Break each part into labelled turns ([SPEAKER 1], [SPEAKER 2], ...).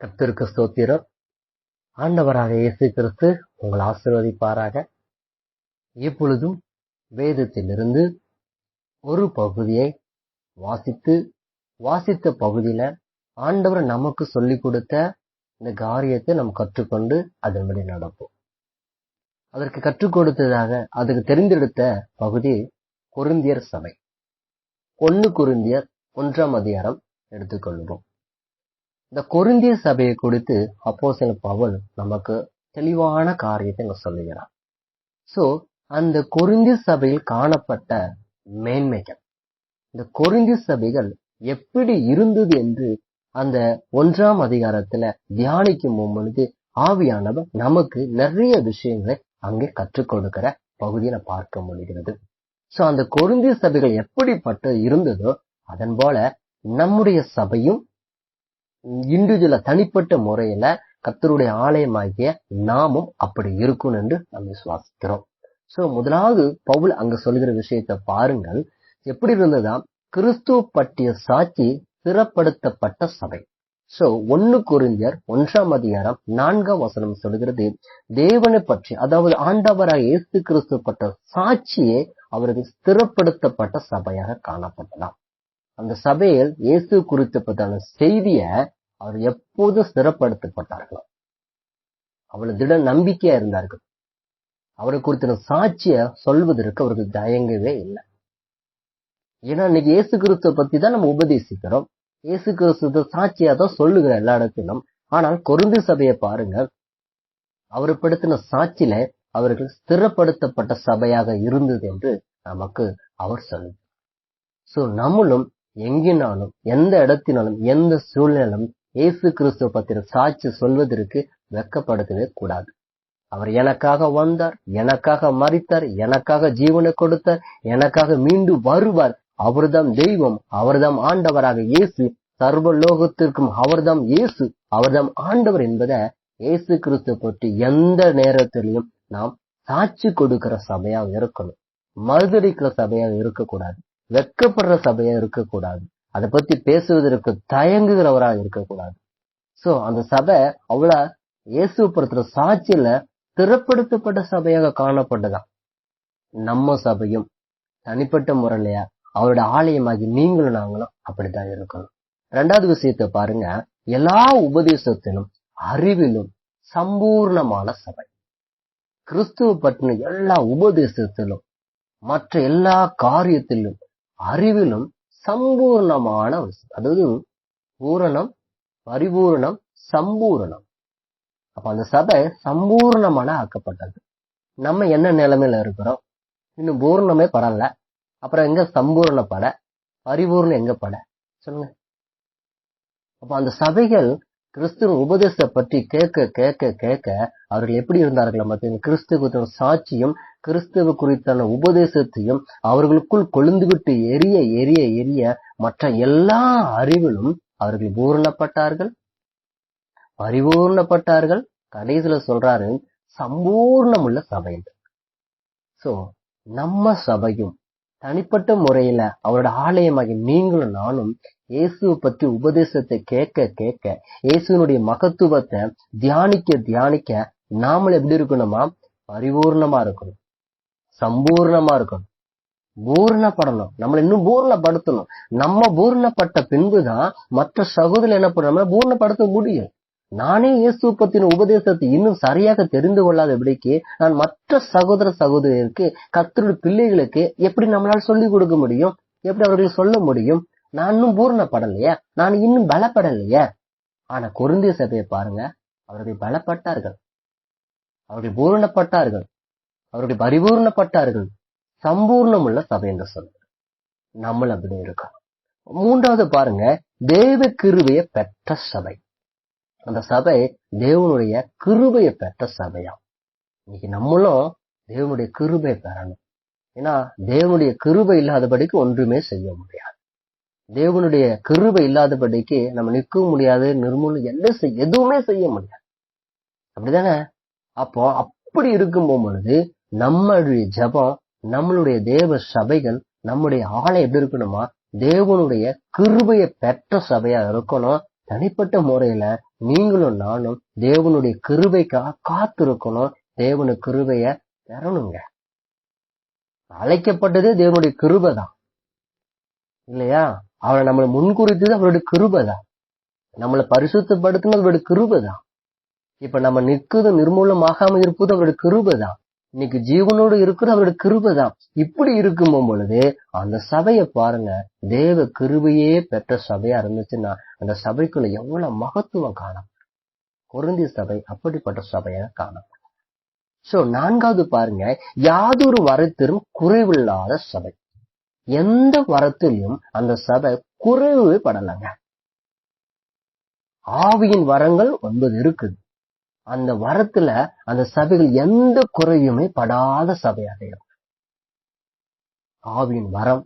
[SPEAKER 1] கர்த்தருக்கு ஸ்தோத்திரம். ஆண்டவராக இயேசு கிறிஸ்து உங்களை ஆசீர்வதிப்பாராக. எப்பொழுதும் வேதத்திலிருந்து ஒரு பகுதியை வாசித்து வாசித்த பகுதியில ஆண்டவர் நமக்கு சொல்லிக் கொடுத்த இந்த காரியத்தை நாம் கற்றுக்கொண்டு அதன்படி நடப்போம். அதற்கு கற்றுக் கொடுத்ததாக அதுக்கு தெரிந்தெடுத்த பகுதி கொருந்தியர் சபை. ஒன்னு கொருந்தியர் ஒன்றாம் அதிகாரம் எடுத்துக்கொள்வோம். இந்த கொருந்திய சபையை குறித்து அப்போசல் பவுல் நமக்கு தெளிவான காரியத்தை இங்க சொல்லுகிறார். சோ அந்த கொருந்திய சபையில் காணப்பட்ட மேன்மைகள் இந்த கொருந்திய சபைகள் எப்படி இருந்தது என்று அந்த ஒன்றாம் அதிகாரத்துல தியானிக்கும் பொழுது ஆவியானவர் நமக்கு நிறைய விஷயங்களை அங்கே கற்றுக் கொடுக்கிற பகுதியை பார்க்க முடிகிறது. சோ அந்த கொருந்திய சபைகள் எப்படிப்பட்ட இருந்ததோ அதன் போல நம்முடைய சபையும் இண்டிவிஜுவலா தனிப்பட்ட முறையில கர்த்தருடைய ஆலயமாகிய நாமும் அப்படி இருக்கும் என்று நம்ம விசுவாசிக்கிறோம். சோ முதலாவது பவுல் அங்க சொல்கிற விஷயத்தை பாருங்கள். எப்படி இருந்ததா? கிறிஸ்துவ பற்றிய சாட்சி சிறப்படுத்தப்பட்ட சபை. சோ ஒன்னு குறிஞ்சர் ஒன்றாம் அதிகாரம் நான்காம் வசனம் சொல்கிறது தேவனை பற்றி அதாவது ஆண்டவராக இயேசு கிறிஸ்து பட்ட சாட்சியே அவருக்கு ஸ்திரப்படுத்தப்பட்ட சபையாக காணப்படலாம் அந்த சபையில் இயேசு குறித்தப்பட்டான செய்திய அவர் எப்போதும் ஸ்திரப்படுத்தப்பட்டார்களாம். அவ்வளவு திட நம்பிக்கையா இருந்தார்கள். அவரை குறித்த சாட்சிய சொல்வதற்கு அவருக்கு தயங்கவே இல்லை. ஏன்னா இன்னைக்கு இயேசு கிறிஸ்துவ பத்தி தான் நம்ம உபதேசிக்கிறோம். இயேசு கிறிஸ்துவ சாட்சியா தான் சொல்லுகிற எல்லா இடத்திலும். ஆனால் கொருந்து சபையை பாருங்க. அவர் படுத்தின சாட்சியில அவர்கள் ஸ்திரப்படுத்தப்பட்ட சபையாக இருந்தது என்று நமக்கு அவர் சொல்லுது சோ நம்மளும் எங்கினாலும் எந்த இடத்தினாலும் எந்த சூழ்நிலும் இயேசு கிறிஸ்துவ பத்திர சாட்சி சொல்வதற்கு வெக்கப்படுத்தவே கூடாது. அவர் எனக்காக வந்தார் எனக்காக மறித்தார் எனக்காக ஜீவனை கொடுத்தார் எனக்காக மீண்டும் வருவார். அவர்தாம் தெய்வம் அவர்தாம் ஆண்டவராக இயேசு சர்வ லோகத்திற்கும் அவர்தாம் இயேசு அவர்தாம் ஆண்டவர் என்பதை இயேசு கிறிஸ்து பற்றி எந்த நேரத்திலையும் நாம் சாட்சி கொடுக்கிற சபையா இருக்கணும். மறுதளிக்கிற சபையா இருக்கக்கூடாது. வெக்கப்படுற சபையா இருக்கக்கூடாது. அதை பத்தி பேசுவதற்கு தயங்குகிறவரா இருக்கக்கூடாது. சோ அந்த சபை அவ்வளவு இயேசுப்படுத்துற சாட்சியில திறப்படுத்தப்பட்ட சபையாக காணப்பட்டதான் நம்ம சபையும் தனிப்பட்ட முறையிலையா? அவரோட ஆலயமாகி நீங்களும் நாங்களும் அப்படித்தான் இருக்கணும். ரெண்டாவது விஷயத்தை பாருங்க. எல்லா உபதேசத்திலும் அறிவிலும் சம்பூர்ணமான சபை. கிறிஸ்துவ பற்றின எல்லா உபதேசத்திலும் மற்ற எல்லா காரியத்திலும் அறிவிலும் சம்பூர்ணமான அதாவது பூரணம் பரிபூரணம் சம்பூரணம். அப்ப அந்த சபை சம்பூர்ணமான ஆக்கப்பட்டது. நம்ம என்ன நிலைமையில இருக்கிறோம்? இன்னும் பூர்ணமே படல. அப்புறம் எங்க சம்பூர்ண பட? பரிபூர்ணம் எங்க பட? சொல்லுங்க. அப்ப அந்த சபைகள் கிறிஸ்துவ உபதேசத்தை பற்றி கேட்க கேட்க கேட்க அவர்கள் எப்படி இருந்தார்கள் மத்திய கிறிஸ்துவ சாட்சியும் கிறிஸ்துவ குறித்தான உபதேசத்தையும் அவர்களுக்குள் கொழுந்துவிட்டு எரிய எரிய எரிய மற்ற எல்லா அறிவிலும் அவர்கள் பூரணப்பட்டார்கள். பரிபூர்ணப்பட்டார்கள். கடைசியில சொல்றாரு சம்பூர்ணமுள்ள சபை சோ நம்ம சபையும் தனிப்பட்ட முறையில அவரோட ஆலயமாகி நீங்களும் நானும் இயேசுவை பற்றி உபதேசத்தை கேட்க கேட்க இயேசுனுடைய மகத்துவத்தை தியானிக்க தியானிக்க நாமளும் எப்படி இருக்கணுமா? பரிபூர்ணமா இருக்கணும். சம்பூர்ணமா இருக்கணும். பூர்ணப்படணும். நம்மளை இன்னும் பூர்ணப்படுத்தணும். நம்ம பூர்ணப்பட்ட பின்புதான் மற்ற சகோதரர் என்ன பண்ண பூர்ணப்படுத்த முடியும். நானே இயேசு பத்தின உபதேசத்தை இன்னும் சரியாக தெரிந்து கொள்ளாத எப்படிக்கு நான் மற்ற சகோதர சகோதரருக்கு கத்தருடைய பிள்ளைகளுக்கு எப்படி நம்மளால சொல்லிக் கொடுக்க முடியும்? எப்படி அவர்கள் சொல்ல முடியும்? நான் இன்னும் பூரணப்படலையே? நான் இன்னும் பலப்படலையே? ஆனா குருந்திய சபையை பாருங்க. அவர்கள் பலப்பட்டார்கள். அவர்கள் பூரணப்பட்டார்கள். அவர்கள் பரிபூர்ணப்பட்டார்கள். சம்பூர்ணமுள்ள சபை என்று சொல்ற நம்மள அப்படி இருக்கோம் மூன்றாவது பாருங்க தேவ கிருவைய பெற்ற சபை. அந்த சபை தேவனுடைய கிருபையை பெற்ற சபையா இன்னைக்கு நம்மளும் தேவனுடைய கிருபையை பெறணும். ஏன்னா தேவனுடைய கிருபை இல்லாதபடிக்கு ஒன்றுமே செய்ய முடியாது. தேவனுடைய கிருபை இல்லாதபடிக்கு நம்ம நிற்கவும் முடியாது நிர்மூலம் எந்த எதுவுமே செய்ய முடியாது. அப்படிதானே? அப்போ அப்படி இருக்கும் பொழுது நம்மளுடைய ஜபம் நம்மளுடைய தேவ சபைகள் நம்முடைய ஆலை எப்படி இருக்கணுமா? தேவனுடைய கிருபையை பெற்ற சபையா இருக்கணும். தனிப்பட்ட முறையில நீங்களும் நானும் தேவனுடைய கிருபைக்காக காத்திருக்கணும். தேவனு கிருபைய பெறணுங்க. அழைக்கப்பட்டதே தேவனுடைய கிருபை தான் இல்லையா? அவரை நம்மளை முன்குறித்தது அவருடைய கிருபை தான் நம்மளை பரிசுத்தப்படுத்தினது அவருடைய கிருபை தான் இப்ப நம்ம நிற்குது நிர்மூலமாகாம இருப்பது அவருடைய கிருபை தான் இன்னைக்கு ஜீவனோடு இருக்கிறது அவருடைய கிருபை தான் இப்படி இருக்கும் பொழுது அந்த சபையை பாருங்க தேவ கிருபையே பெற்ற சபையா இருந்துச்சுன்னா அந்த சபைக்குள்ள எவ்வளவு மகத்துவம் காணும். பொருந்தி சபை அப்படிப்பட்ட சபையாக காணும். சோ நான்காவது பாருங்க யாதொரு வரத்திலும் குறைவில்லாத சபை. எந்த வரத்திலும் அந்த சபை குறைவு படலைங்க ஆவியின் வரங்கள் ஒன்பது இருக்குது. அந்த வரத்துல அந்த சபைகள் எந்த குறையுமே படாத சபையாக இருக்கும். ஆவியின் வரம்.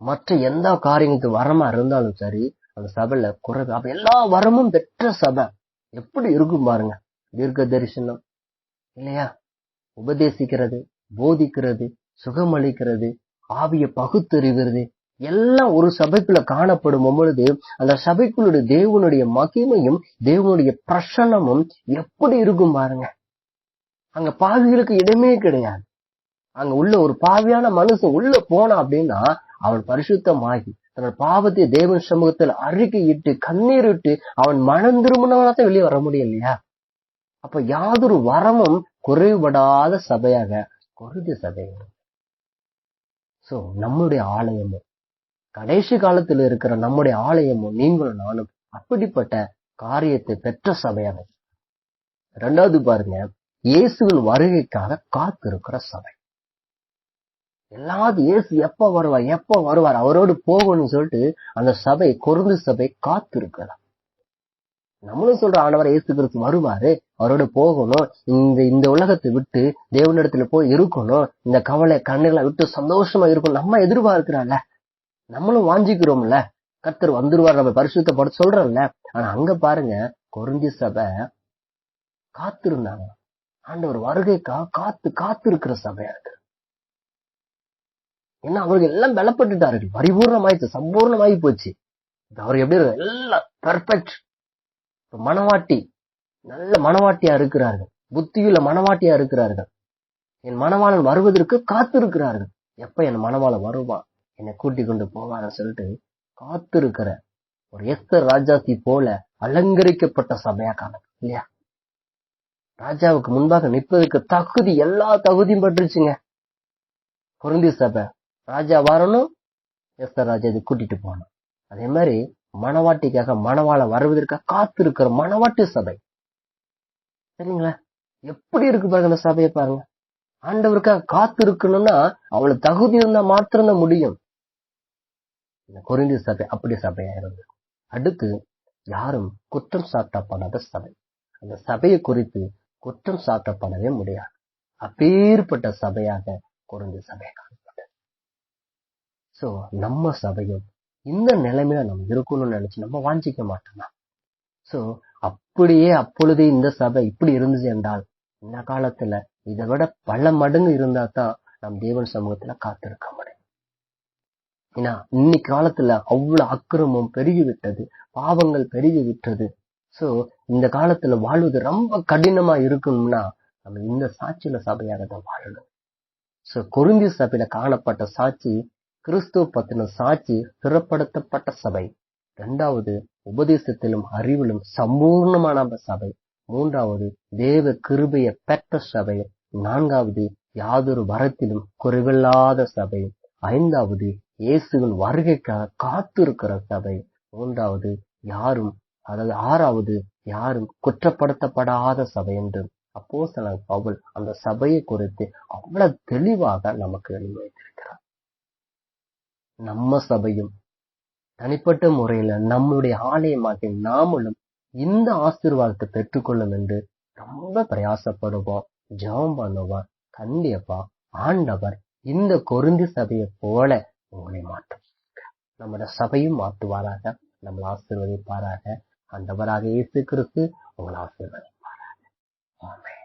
[SPEAKER 1] மற்ற எந்த காரியங்களுக்கு வரமா இருந்தாலும் சரி அந்த சபையில குறை அப்ப எல்லா வரமும் பெற்ற சபை. எப்படி இருக்கும் பாருங்க. தீர்க்க தரிசனம். இல்லையா? உபதேசிக்கிறது போதிக்கிறது சுகமளிக்கிறது ஆவிய பகுத்தறிவுறது எல்லாம் ஒரு சபைக்குள்ள காணப்படும் பொழுது அந்த சபைக்குள்ளுடைய தேவனுடைய மகிமையும் தேவனுடைய பிரசன்னமும் எப்படி இருக்கும் பாருங்க? அங்க பாவிகளுக்கு இடமே கிடையாது. அங்க உள்ள ஒரு பாவியான மனுஷன் உள்ள போனான் அப்படின்னா அவன் பரிசுத்தமாகி தன்னோட பாவத்தை தேவன் சமூகத்தில் அறிக்கையிட்டு கண்ணீரிட்டு அவன் மனம் திரும்பினவனாத்தான் வெளியே வர முடியும் இல்லையா? அப்ப யாதொரு வரமும் குறைபடாத சபையாக குருதி சபை சோ நம்முடைய ஆலயமும் கடைசி காலத்துல இருக்கிற நம்முடைய ஆலயமும் நீங்களும் நானும் அப்படிப்பட்ட காரியத்தை பெற்ற சபையாக ரெண்டாவது பாருங்க இயேசுவின் வருகைக்காக காத்திருக்கிற சபை. எல்லாரும் இயேசு எப்ப வருவார் எப்ப வருவார் அவரோடு போகணும்னு சொல்லிட்டு அந்த சபை குறுந்து சபை காத்திருக்கலாம் நம்மளும் சொல்ற ஆண்டவர் இயேசு கிறிஸ்து வருவாரு அவரோட போகணும் இந்த இந்த உலகத்தை விட்டு தேவனிடத்துல போய் இருக்கணும் இந்த கவலை கண்ணுகளை விட்டு சந்தோஷமா இருக்கணும் நம்ம எதிர்பார்க்கிறான்ல நம்மளும் வாஞ்சிக்கிறோம்ல. கத்தர் வந்துருவார் நம்ம பரிசுத்தப்பட சொல்றோம்ல. ஆனா அங்க பாருங்க குறைஞ்சி சபை காத்திருந்தாங்க. ஆண்டவர் வருகைக்கா காத்து காத்து இருக்கிற சபையா இருக்கு. ஏன்னா அவர்கள் எல்லாம் பலப்பட்டுட்டார்கள் பரிபூர்ணமாயிடுச்சு சம்பூர்ணமாயி போச்சு. அவர் எப்படி இருக்கு? எல்லாம் பெர்ஃபெக்ட் மனவாட்டி நல்ல மனவாட்டியா இருக்கிறார்கள். புத்தியுள்ள மனவாட்டியா இருக்கிறார்கள். என் மனவாளன் வருவதற்கு காத்திருக்கிறார்கள். எப்ப என் மனவாளன் வருவான்? என்னை கூட்டி கொண்டு போவான்னு சொல்லிட்டு காத்திருக்கிற ஒரு எஸ்தர் ராஜாசி போல அலங்கரிக்கப்பட்ட சபையா காணும் இல்லையா? ராஜாவுக்கு முன்பாக நிற்பதற்கு தகுதி எல்லா தகுதியும் பட்டுருச்சுங்க பொருந்தி சபை. ராஜா வரணும் எஸ்தர் ராஜா இது கூட்டிட்டு போகணும். அதே மாதிரி மணவாட்டிக்காக மணவாள வருவதற்காக காத்திருக்கிற மணவாட்டி சபை. சரிங்களா? எப்படி இருக்கு பாருங்க அந்த சபையை பாருங்க. ஆண்டவருக்காக காத்து இருக்கணும்னா அவளுக்கு தகுதி இருந்தா மாத்திரம்தான் முடியும். இந்த குறைந்த சபை அப்படி சபையா இருந்தது அடுத்து யாரும் குற்றம் சாட்டப்படாத சபை. அந்த சபையை குறித்து குற்றம் சாட்டப்படவே முடியாது. அப்பேற்பட்ட சபையாக குறைந்த சபை காணப்பட்டது. சோ நம்ம சபையும் இந்த நிலைமையில நம்ம இருக்கணும்னு நினைச்சு நம்ம வாஞ்சிக்க மாட்டோம்னா சோ அப்படியே அப்பொழுதே இந்த சபை இப்படி இருந்துச்சு என்றால் இந்த காலத்துல இதை விட பல மடங்கு இருந்தா தான் நம் தேவன் சமூகத்துல காத்திருக்க ஏன்னா இன்னைக்கு காலத்துல அவ்வளவு அக்கிரமம் பெருகி விட்டது பாவங்கள் பெருகி விட்டது சோ இந்த காலத்துல வாழ்வது ரொம்ப கடினமா இருக்கணும்னா நம்ம இந்த சாட்சியில சபையாக தான் வாழணும். சோ கொருந்தி சபையில காணப்பட்ட சாட்சி கிறிஸ்துவ பத்தின சாட்சி சிறப்படுத்தப்பட்ட சபை. இரண்டாவது உபதேசத்திலும் அறிவிலும் சம்பூர்ணமான சபை. மூன்றாவது தேவ கிருபைய பெற்ற சபை. நான்காவது யாதொரு வரத்திலும் குறைவில்லாத சபை. ஐந்தாவது இயேசுவின் வருகைக்காக காத்திருக்கிற சபை. மூன்றாவது யாரும் அதாவது ஆறாவது யாரும் குற்றப்படுத்தப்படாத சபை என்று அப்போ பவுல் அந்த சபையை குறித்து அவ்வளவு தெளிவாக நமக்கு வைத்திருக்கிறார் நம்ம சபையும் தனிப்பட்ட முறையில நம்முடைய ஆலயமாக்கி நாமளும் இந்த ஆசீர்வாதத்தை பெற்றுக்கொள்ளும் என்று ரொம்ப பிரயாசப்படுவோம் ஜெபம் பண்ணுவோம். கண்டிப்பா ஆண்டவர் இந்த கொருந்தி சபையை போல உங்களை மாற்றும் நம்மளோட சபையும் மாற்றுவாராக. நம்மளை ஆசீர்வதிப்பாராக. அந்தவராக இயேசு கிறிஸ்து உங்களை ஆசீர்வதிப்பாராக. ஆமே